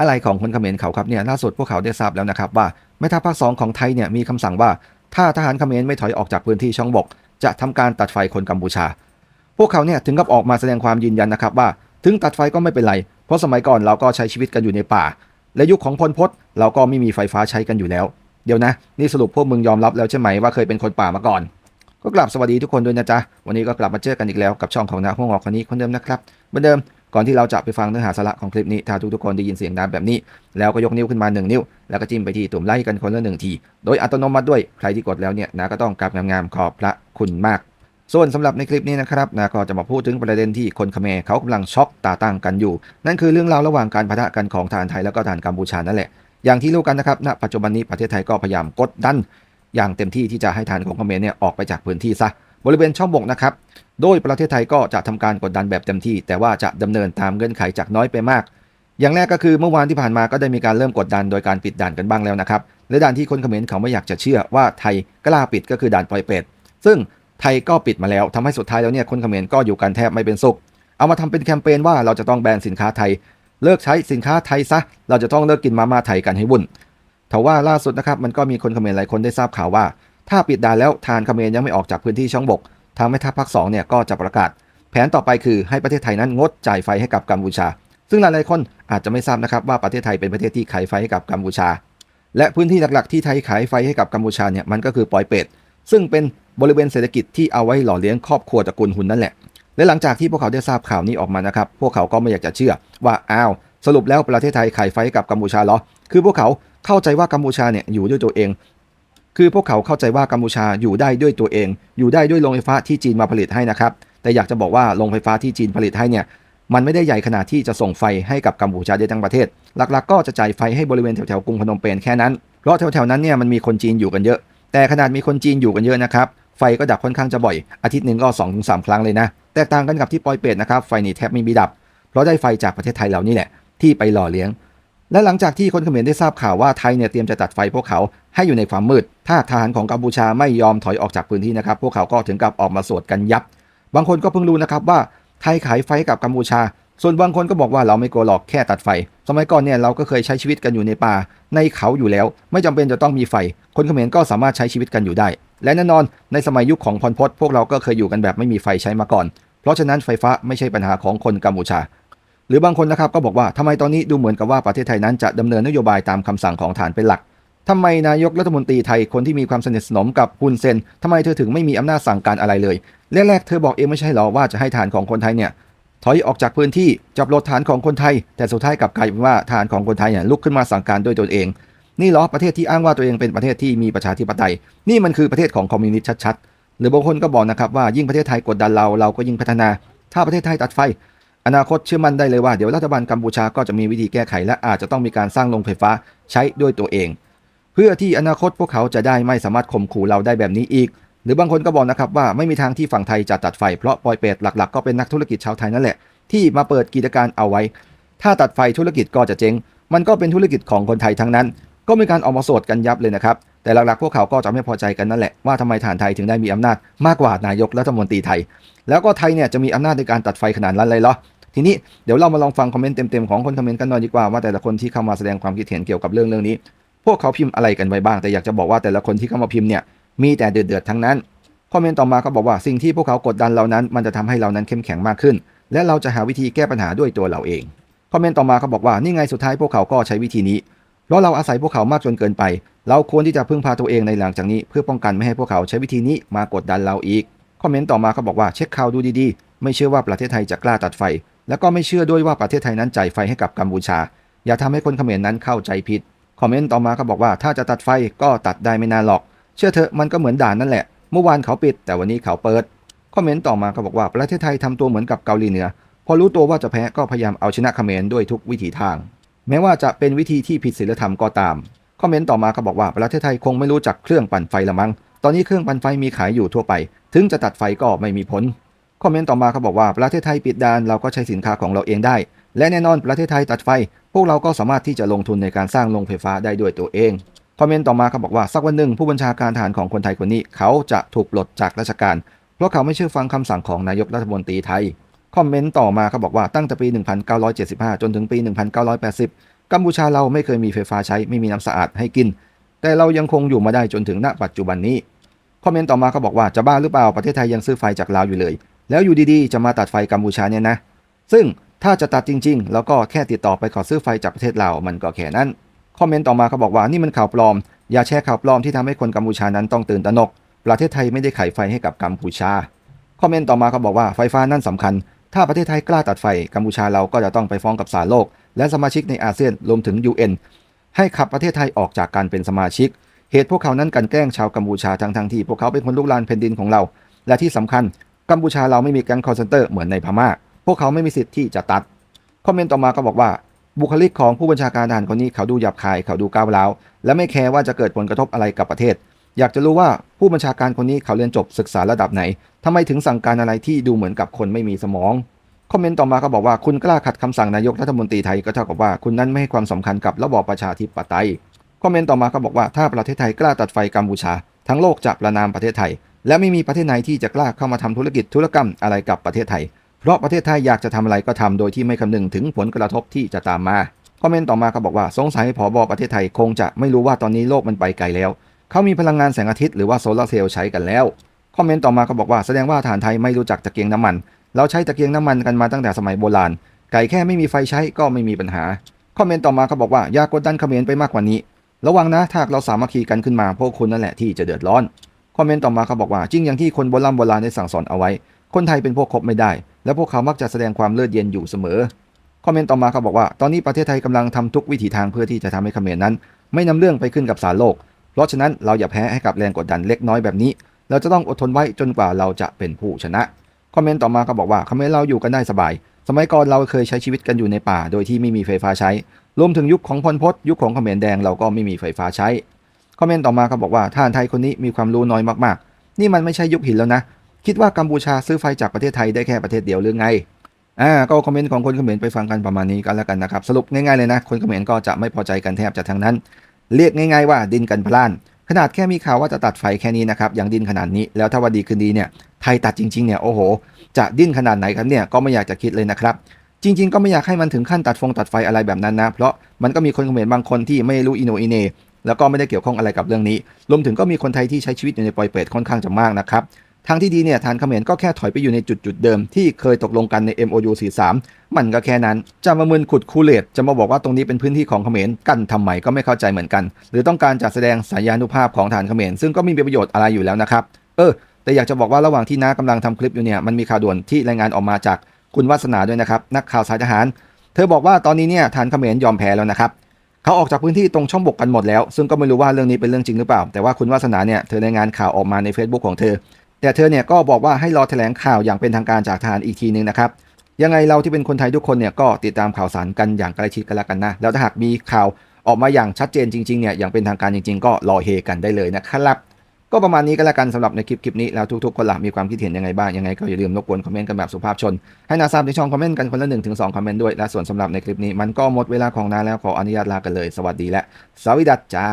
อะไรของคนเขมรเขาครับเนี่ยล่าสุดพวกเขาได้ทราบแล้วนะครับว่าแม่ทัพภาคสองของไทยเนี่ยมีคำสั่งว่า ถ้าทหารเขมรไม่ถอยออกจากพื้นที่ช่องบก จะทำการตัดไฟคนกัมพูชา พวกเขาเนี่ยถึงกับออกมาแสดงความยืนยันนะครับว่า ถึงตัดไฟก็ไม่เป็นไร เพราะสมัยก่อนเราก็ใช้ชีวิตกันอยู่ในป่า และยุคของพลพศเราก็ไม่มีไฟฟ้าใช้กันอยู่แล้ว เดี๋ยวนะ นี่สรุปพวกมึงยอมรับแล้วใช่ไหมว่าเคยเป็นคนป่ามาก่อน ก็กลับสวัสดีทุกคนด้วยนะจ๊ะวันนี้ก็กลับมาเจอกันอีกแล้วกับช่องของนาห้องออกคนนี้คนเดิมนะครับเหมือนเดิม ก่อนที่เราจะไปฟังเนื้อหาสาระของคลิปนี้ถ้าทุกๆคนได้ยินเสียงดังแบบนี้ แล้วก็ยกนิ้วขึ้นมา 1 นิ้ว แล้วก็จิ้มไปที่ตุ่มไลค์กันคนละหนึ่งที โดยอัตโนมัติด้วยใครที่กดแล้วเนี่ยนะก็ต้องกราบงามๆขอบพระคุณมาก ส่วนสำหรับในคลิปนี้นะครับนะก็จะมาพูดถึงประเด็นที่คนเขมรเขากำลังช็อกตาตั้งกันอยู่ นั่นคือเรื่องราวระหว่างการพะทะกันของทหารไทยแล้วก็ทหารกัมพูชานั่นแหละอย่างที่รู้กันนะครับณปัจจุบันนี้ประเทศไทยก็พยายามกดดันอย่างเต็มที่ที่จะให้ทหารของเขมรเนี่ยออกไปจากพื้นที่ซะ บริเวณช่องบกนะครับ โดยประเทศไทยก็จะทำการกดดันแบบเต็มที่ แต่ว่าจะดำเนินตามเงื่อนไขจากน้อยไปมาก อย่างแรกก็คือเมื่อวานที่ผ่านมาก็ได้มีการเริ่มกดดันโดยการปิดด่านกันบ้างแล้วนะครับและด่านที่คนเขมรเขาไม่อยากจะเชื่อว่าไทยกล้าปิดก็คือด่านปล่อยเป็ดซึ่งไทยก็ปิดมาแล้วทำให้สุดท้ายแล้วเนี่ยคนเขมรก็อยู่กันแทบไม่เป็นสุข เอามาทำเป็นแคมเปญว่าเราจะต้องแบนสินค้าไทย เลิกใช้สินค้าไทยซะ เราจะต้องเลิกกินมาม่าไทยกันให้วุ่นแต่ว่าล่าสุดนะครับมันก็มีคนเขมรหลายคนได้ทราบข่าวว่า ถ้าปิดด่านแล้วทานเขมรยังไม่ออกจากพื้นที่ช่องบกทางแม่ทัพภาคสองเนี่ยก็จะประกาศ แผนต่อไปคือให้ประเทศไทยนั้นงดจ่ายไฟให้กับกัมพูชา ซึ่งหลายๆคนอาจจะไม่ทราบนะครับว่าประเทศไทยเป็นประเทศที่ขายไฟให้กับกัมพูชา และพื้นที่หลักๆที่ไทยขายไฟให้กับกัมพูชาเนี่ยมันก็คือปอยเป็ดซึ่งเป็นบริเวณเศรษฐกิจที่เอาไว้หล่อเลี้ยงครอบครัวตระกูลหุนนั่นแหละ และหลังจากที่พวกเขาได้ทราบข่าวนี้ออกมานะครับ พวกเขาก็ไม่อยากจะเชื่อว่าอ้าวสรุปแล้วประเทศไทยขายไฟให้กับกัมพูชาเหรอ คือพวกเขาเข้าใจว่ากัมพูชาเนี่ยอยู่ด้วยตัวเอง คือพวกเขาเข้าใจว่ากัมพูชาอยู่ได้ด้วยตัวเอง อยู่ได้ด้วยโรงไฟฟ้าที่จีนมาผลิตให้นะครับ แต่อยากจะบอกว่าโรงไฟฟ้าที่จีนผลิตให้เนี่ย มันไม่ได้ใหญ่ขนาดที่จะส่งไฟให้กับกัมพูชาได้ทั้งประเทศ หลักๆ ก็จะจ่ายไฟให้บริเวณแถวๆกรุงพนมเปญแค่นั้น เพราะแถวๆนั้นเนี่ยมันมีคนจีนอยู่กันเยอะ แต่ขนาดมีคนจีนอยู่กันเยอะนะครับ ไฟก็ดับค่อนข้างจะบ่อย อาทิตย์หนึ่งก็2อถึงสครั้งเลยนะ แตกต่างกันกับที่ปอยเป็ดนะครับ ไฟนี่แทบไม่มีดับ เพราะได้ไฟจากประเทศไทยเรานี่แหละที่ไปหล่อเลี้ยงและหลังจากที่คนเขมรได้ทราบข่าวว่าไทยเนี่ยเตรียมจะตัดไฟพวกเขา ให้อยู่ในความมืด ถ้าทหารของกัมพูชาไม่ยอมถอยออกจากพื้นที่นะครับ พวกเขาก็ถึงกับออกมาสวดกันยับ บางคนก็เพิ่งรู้นะครับว่าไทยขายไฟกับกัมพูชา ส่วนบางคนก็บอกว่าเราไม่กลัวหรอกแค่ตัดไฟ สมัยก่อนเนี่ยเราก็เคยใช้ชีวิตกันอยู่ในป่า ในเขาอยู่แล้ว ไม่จำเป็นจะต้องมีไฟ คนเขมรก็สามารถใช้ชีวิตกันอยู่ได้ และแน่นอนในสมัยยุคของพลพศพวกเราก็เคยอยู่กันแบบไม่มีไฟใช้มาก่อน เพราะฉะนั้นไฟฟ้าไม่ใช่ปัญหาของคนกัมพูชาหรือบางคนนะครับก็บอกว่าทำไมตอนนี้ดูเหมือนกับว่าประเทศไทยนั้นจะดำเนินนโยบายตามคำสั่งของฐานเป็นหลัก ทำไมนายกรัฐมนตรีไทยคนที่มีความสนิทสนมกับฮุนเซนทำไมเธอถึงไม่มีอำนาจสั่งการอะไรเลยแรกๆเธอบอกเองไม่ใช่หรอว่าจะให้ฐานของคนไทยเนี่ยถอยออกจากพื้นที่จับรถฐานของคนไทย แต่สุดท้ายกลับกลายเป็นว่าฐานของคนไทยเนี่ยลุกขึ้นมาสั่งการด้วยตนเอง นี่หรอประเทศที่อ้างว่าตัวเองเป็นประเทศที่มีประชาธิปไตย นี่มันคือประเทศของคอมมิวนิสต์ชัดๆหรือบางคนก็บอกนะครับว่ายิ่งประเทศไทยกดดันเราเราก็ยิ่งพัฒนา ถ้าประเทศไทยตัดไฟ อนาคตเชื่อมั่นได้เลยว่าเดี๋ยวรัฐบาลกัมพูชาก็จะมีวิธีแก้ไขและอาจจะต้องมีการสร้างโรงไฟฟ้าใช้ด้วยตัวเอง เพื่อที่อนาคตพวกเขาจะได้ไม่สามารถข่มขู่เราได้แบบนี้อีก หรือบางคนก็บอกนะครับว่าไม่มีทางที่ฝั่งไทยจะตัดไฟเพราะปอยเป็ดหลักๆก็เป็นนักธุรกิจชาวไทยนั่นแหละที่มาเปิดกิจการเอาไว้ ถ้าตัดไฟธุรกิจก็จะเจ๊ง มันก็เป็นธุรกิจของคนไทยทั้งนั้น ก็มีการออกมาโสดกันยับเลยนะครับ แต่หลักๆ พวกเขาก็จะไม่พอใจกันนั่นแหละว่าทำไมฐานไทยถึงได้มีอำนาจมากกว่านายกรัฐมนตรีไทย แล้วก็ไทยเนี่ยจะมีอำนาจในการตัดไฟขนาดนั้นเลยเหรอ ทีนี้เดี๋ยวเรามาลองฟังคอมเมนต์เต็มๆของคนคอมเมนต์กันหน่อยดีกว่าว่าแต่ละคนที่เข้ามาแสดงความคิดเห็นเกี่ยวกับเรื่องเรื่องนี้ พวกเขาพิมพ์อะไรกันไว้บ้าง แต่อยากจะบอกว่าแต่ละคนที่เข้ามาพิมพ์เนี่ยมีแต่เดือดๆทั้งนั้นคอมเมนต์ต่อมาก็บอกว่าสิ่งที่พวกเขากดดันเรานั้น มันจะทำให้เรานั้นเข้มแข็งมากขึ้น และเราจะหาวิธีแก้ปัญหาด้วยตัวเราเองคอมเมนต์ต่อมาเขาบอกว่านี่ไงสุดท้ายพวกเขาก็ใช้วิธีนี้เพราะเราอาศัยพวกเขามากจนเกินไป เราควรที่จะพึ่งพาตัวเองในหลังจากนี้ เพื่อป้องกันไม่ให้พวกเขาใช้วิธีนี้มากดดันเราอีกคอมเมนต์ต่อมาเขาบอกว่าเช็คข่าวดูดีๆ ไม่เชื่อว่าประเทศไทยจะกล้าตัดไฟ แล้วก็ไม่เชื่อด้วยว่าประเทศไทยนั้นจ่ายไฟให้กับกัมพูชา อย่าทำให้คนเขมรนั้นเข้าใจผิด คอมเมนต์ต่อมาเขาบอกว่าถ้าจะตัดไฟก็ตัดได้ไม่นานหรอก เชื่อเถอะมันก็เหมือนด่านนั่นแหละ เมื่อวานเขาปิด แต่วันนี้เขาเปิด คอมเมนต์ต่อมาเขาบอกว่าประเทศไทยทำตัวเหมือนกับเกาหลีเหนือ พอรู้ตัวว่าจะแพ้ก็พยายามเอาชนะเขมรด้วยทุกวิถีทาง แม้ว่าจะเป็นวิธีที่ผิดศีลธรรมก็ตาม คอมเมนต์ต่อมาเขาบอกว่าประเทศไทยคงไม่รู้จักเครื่องปั่นไฟละมั้ง ตอนนี้เครื่องปั่นไฟมีขายอยู่ทั่วไป ถึงจะตัดไฟก็ไม่มีผล คอมเมนต์ต่อมาเขาบอกว่าประเทศไทยปิดด่านเราก็ใช้สินค้าของเราเองได้ และแน่นอนประเทศไทยตัดไฟ พวกเราก็สามารถที่จะลงทุนในการสร้างโรงไฟฟ้าได้ด้วยตัวเองคอมเมนต์ต่อมาเขาบอกว่าสักวันหนึ่งผู้บัญชาการทหารของคนไทยคนนี้ เขาจะถูกปลดจากราชการ เพราะเขาไม่เชื่อฟังคำสั่งของนายกรัฐมนตรีไทยคอมเมนต์ต่อมาเขาบอกว่าตั้งแต่ปี 1975 จนถึงปี 1980 กัมพูชาเราไม่เคยมีไฟฟ้าใช้ไม่มีน้ำสะอาดให้กิน แต่เรายังคงอยู่มาได้จนถึงณปัจจุบันนี้คอมเมนต์ต่อมาเขาบอกว่าจะบ้าหรือเปล่าประเทศไทยยังซื้อไฟจากลาวอยู่เลย แล้วอยู่ดีๆ จะมาตัดไฟกัมพูชาเนี่ยนะ ซึ่ง ถ้าจะตัดจริงๆ แล้วก็แค่ติดต่อไปขอซื้อไฟจากประเทศลาวมันก็แค่นั้น คอมเมนต์ต่อมาเขาบอกว่านี่มันข่าวปลอม อย่าแชร์ข่าวปลอมที่ทำให้คนกัมพูชานั้นต้องตื่นตระหนก ประเทศไทยไม่ได้ขายไฟให้กับกัมพูชา คอมเมนต์ต่อมาเขาบอกว่าไฟฟ้านั่นสำคัญ ถ้าประเทศไทยกล้าตัดไฟกัมพูชาเราก็จะต้องไปฟ้องกับศาลโลก และสมาชิกในอาเซียนรวมถึง UN ให้ขับประเทศไทยออกจากการเป็นสมาชิก เหตุพวกเขานั้นกันแกล้งชาวกัมพูชาทั้งทั้งที่พวกเขาเป็นคนลุกลานแผ่นดินของเรา และที่สำคัญกัมพูชาเราไม่มีแก๊งคอร์เซนเตอร์เหมือนในพม่า พวกเขาไม่มีสิทธิ์ที่จะตัด คอมเมนต์ต่อมาก็บอกว่าบุคลิกของผู้บัญชาการทหารคนนี้เขาดูหยาบคายเขาดูก้าวร้าวและไม่แคร์ว่าจะเกิดผลกระทบอะไรกับประเทศ อยากจะรู้ว่าผู้บัญชาการคนนี้เขาเรียนจบศึกษาระดับไหนทำไมถึงสั่งการอะไรที่ดูเหมือนกับคนไม่มีสมองคอมเมนต์ต่อมาก็บอกว่าคุณกล้าขัดคำสั่งนายกรัฐมนตรีไทยก็เท่ากับว่าคุณนั้นไม่ให้ความสำคัญกับระบอบประชาธิปไตยคอมเมนต์ต่อมาก็บอกว่าถ้าประเทศไทยกล้าตัดไฟกัมพูชา ทั้งโลกจะประนามประเทศไทย และไม่มีประเทศไหนที่จะกล้าเข้ามาทำธุรกิจธุรกรรมอะไรกับประเทศไทย เพราะประเทศไทยอยากจะทำอะไรก็ทำโดยที่ไม่คำนึงถึงผลกระทบที่จะตามมา คอมเมนต์ต่อมาก็บอกว่าสงสัยผอบอประเทศไทยคงจะไม่รู้ว่าตอนนี้โลกมันไปไกลแล้ว เขามีพลังงานแสงอาทิตย์หรือว่าโซลาร์เซลล์ใช้กันแล้ว คอมเมนต์ต่อมาก็บอกว่าแสดงว่าฐานไทยไม่รู้จักตะเกียงน้ำมัน เราใช้ตะเกียงน้ำมันกันมาตั้งแต่สมัยโบราณ ไก่แค่ไม่มีไฟใช้ก็ไม่มีปัญหา คอมเมนต์ต่อมาก็บอกว่าอย่ากดดันเขมรไปมากกว่านี้ ระวังนะถ้าเราสามัคคีกันขึ้นมาพวกคุณนั่นแหละที่จะเดือดร้อน คอมเมนต์ต่อมาเขาบอกว่าจริงอย่างที่คนโบราณโบราณได้สั่งสอนเอาไว้ คนไทยเป็นพวกคบไม่ได้ และพวกเขามักจะแสดงความเลือดเย็นอยู่เสมอ คอมเมนต์ต่อมาเขาบอกว่า ตอนนี้ประเทศไทยกำลังทำทุกวิถีทางเพื่อที่จะทำให้เขมรนั้น ไม่นำเรื่องไปขึ้นกับศาลโลก เพราะฉะนั้นเราอย่าแพ้ให้กับแรงกดดันเล็กน้อยแบบนี้ เราจะต้องอดทนไว้จนกว่าเราจะเป็นผู้ชนะ คอมเมนต์ต่อมาเขาบอกว่าเขมรเราอยู่กันได้สบาย สมัยก่อนเราเคยใช้ชีวิตกันอยู่ในป่า โดยที่ไม่มีไฟฟ้าใช้ รวมถึงยุคของพลพศยุคของเขมรแดงเราก็ไม่มีไฟฟ้าใช้ คอมเมนต์ต่อมาเขาบอกว่าท่านไทยคนนี้มีความรู้น้อยมากๆ นี่มันไม่ใช่ยุคหินแล้วนะ คิดว่ากัมพูชาซื้อไฟจากประเทศไทยได้แค่ประเทศเดียวหรือไงอ่าก็คอมเมนต์ของคนเขมรไปฟังกันประมาณนี้กันแล้วกันนะครับสรุปง่ายๆเลยนะ คนเขมรก็จะไม่พอใจกันแทบจะทั้งนั้น เรียกง่าย ๆว่าดินกันพล่าน ขนาดแค่มีข่าวว่าจะตัดไฟแค่นี้นะครับอย่างดิ้นขนาดนี้แล้วถ้าว่าดีคืนดีเนี่ยไทยตัดจริงๆเนี่ยโอ้โห จะดิ้นขนาดไหนครับเนี่ยก็ไม่อยากจะคิดเลยนะครับจริง ๆ ก็ไม่อยากให้มันถึงขั้นตัดฟงตัดไฟอะไรแบบนั้นนะ เพราะมันก็มีคนเขมรบางคนที่ไม่รู้อินโนอินเนแล้วก็ไม่ได้เกี่ยวข้องอะไรกับเรื่องนี้ รวมถึงก็มีคนไทยที่ใช้ชีวิตอยู่ในปอยเปตค่อนข้างจะมากนะครับ ทางที่ดีเนี่ยทานเขมรก็แค่ถอยไปอยู่ในจุดจุดๆเดิมที่เคยตกลงกันใน MOU 43 มันก็แค่นั้น จะมามึนขุดคูเลตจะมาบอกว่าตรงนี้เป็นพื้นที่ของเขมรกันทำไมก็ไม่เข้าใจเหมือนกัน หรือต้องการจะแสดงสายานุภาพของฐานเขมรซึ่งก็ไมมีประโยชน์อะไรอยู่แล้วนะครับ เออ แต่อยากจะบอกว่าระหว่างที่น้ากำลังทำคลิปอยู่เนี่ยมันมีข่าวด่วนที่รายงานออกมาจากคุณวัฒนาด้วยนะครับนักข่าวสายทหาร เธอบอกว่าตอนนี้เนี่ยฐานเขมรยอมแพ้แล้วนะครับเขาออกจากพื้นที่ตรงช่องบกกันหมดแล้ว ซึ่งก็ไม่รู้ว่าเรื่องนี้เป็นเรื่องจริงหรือเปล่า แต่ว่าคุณวาสนาเนี่ยเธอรายงานข่าวออกมาใน Facebook ของเธอ แต่เธอเนี่ยก็บอกว่าให้รอแถลงข่าวอย่างเป็นทางการจากทหารอีกทีนึงนะครับยังไงเราที่เป็นคนไทยทุกคนเนี่ยก็ติดตามข่าวสารกันอย่างใกล้ชิดกันล้วกันนะแล้วถ้าหากมีข่าวออกมาอย่างชัดเจนจริงๆเนี่ยอย่างเป็นทางการจริง ๆ ก็รอเฮกันได้เลยนะครับก็ประมาณนี้ก็แล้วกันสำหรับในคลิปคลิปนี้แล้วทุกๆคนละมีความคิดเห็นยังไงบ้างยังไงก็อย่าลืมรบกวนคอมเมนต์กันแบบสุภาพชน ให้นาทราบในช่องคอมเมนต์กันคนละ1นถึงสองคอมเมนต์ด้วยและส่วนสำหรับในคลิปนี้มันก็หมดเวลาของนาแล้วขออนุญาตลากันเลย สวัสดีและสวัสดีจ้า